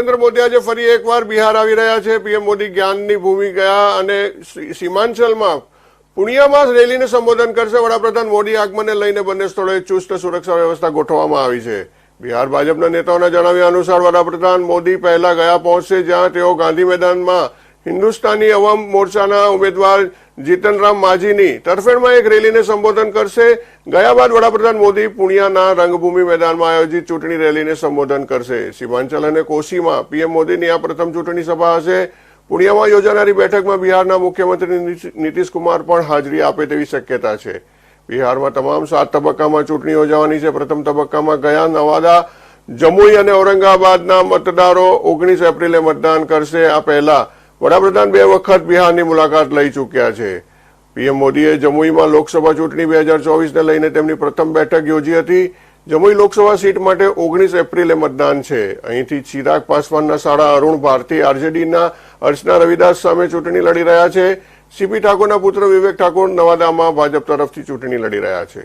નરેન્દ્ર મોદી આજે ફરી એકવાર બિહાર આવી રહ્યા છે. પીએમ મોદી જ્ઞાનની ભૂમિ ગયા અને સીમાંચલમાં પુણિયામાં રેલીને સંબોધન કરશે. વડાપ્રધાન મોદી આગમનને લઈને બંને સ્થળોએ ચુસ્ત સુરક્ષા વ્યવસ્થા ગોઠવવામાં આવી છે. બિહાર ભાજપના નેતાઓના જણાવ્યા અનુસાર વડાપ્રધાન મોદી પહેલા ગયા પહોંચશે જ્યાં તેઓ ગાંધી મેદાનમાં હિન્દુસ્તાની અવામ મોરચાના ઉમેદવાર જીતનરામ માજીની તરફેણમાં એક રેલીને સંબોધન કરશે. ગયા બાદ વડાપ્રધાન મોદી પુણિયાના રંગભૂમિ મેદાનમાં આયોજિત ચૂંટણી રેલીને સંબોધન કરશે. સીમાંચલ અને કોશીમાં પીએમ મોદીની આ પ્રથમ ચૂંટણી સભા હશે. પુણિયામાં યોજાનારી બેઠકમાં બિહારના મુખ્યમંત્રી નીતિશ- નીતિશ કુમાર પણ હાજરી આપે તેવી શક્યતા છે. બિહારમાં તમામ સાત તબક્કામાં ચૂંટણી યોજાવાની છે. પ્રથમ તબક્કામાં ગયા નવાદા, જમુઈ અને ઔરંગાબાદના મતદારો ઓગણીસ એપ્રિલે મતદાન કરશે. આ પહેલા વડાપ્રધાન બે વખત બિહારની મુલાકાત લઈ ચૂક્યા છે. પીએમ મોદીએ જમુઈમાં લોકસભા ચૂંટણી બે હજાર ચોવીસને લઈને તેમની પ્રથમ બેઠક યોજી હતી. જમુઈ લોકસભા સીટ માટે ઓગણીસ એપ્રિલે મતદાન છે. અહીંથી ચિરાગ પાસવાનના શાળા અરુણ ભારતી, આરજેડીના અર્ચના રવિદાસ સામે ચૂંટણી લડી રહ્યા છે. સીપી ઠાકોરના પુત્ર વિવેક ઠાકોર નવાદામાં ભાજપ તરફથી ચૂંટણી લડી રહ્યા છે.